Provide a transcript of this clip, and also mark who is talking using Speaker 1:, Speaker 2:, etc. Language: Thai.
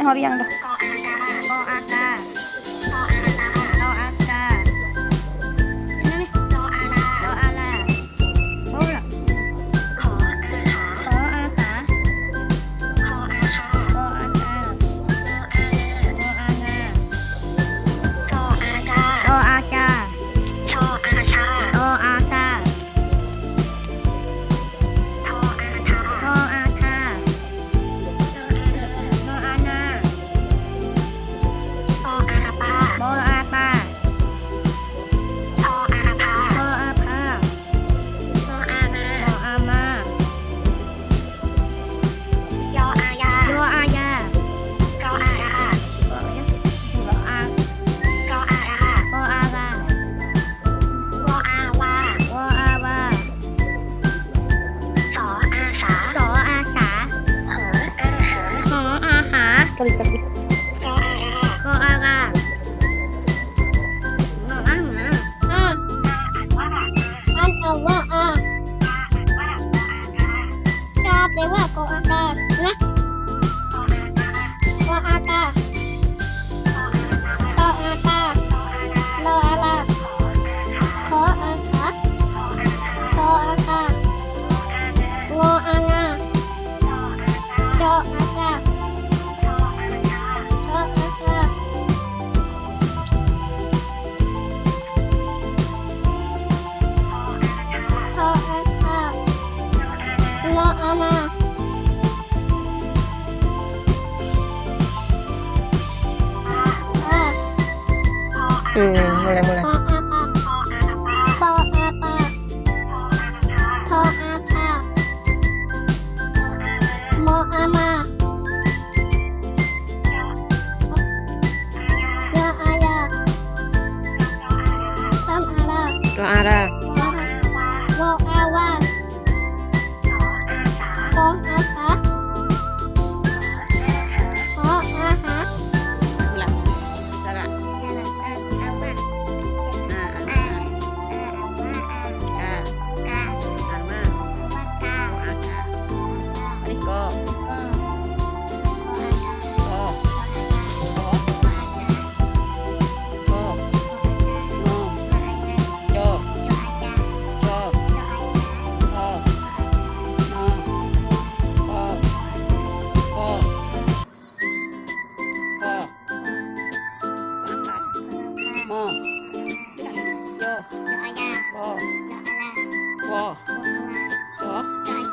Speaker 1: sẽ Horiang đâu? ก
Speaker 2: ริ
Speaker 1: กันก
Speaker 2: ริกัน
Speaker 1: ก็อา
Speaker 2: ก็
Speaker 1: อ่า
Speaker 2: นว่า
Speaker 1: อาช
Speaker 2: อ
Speaker 1: บเลยว่า
Speaker 2: ก็
Speaker 1: อา
Speaker 2: คืออะ
Speaker 1: ไรมาเายปออาปาทออาพามออามาโยอายาโยอายาตามอาราตัวอารา
Speaker 3: Yo. Yo aya. Wo. Yo ala. Wo. Wo ala. Yo. Yo aya.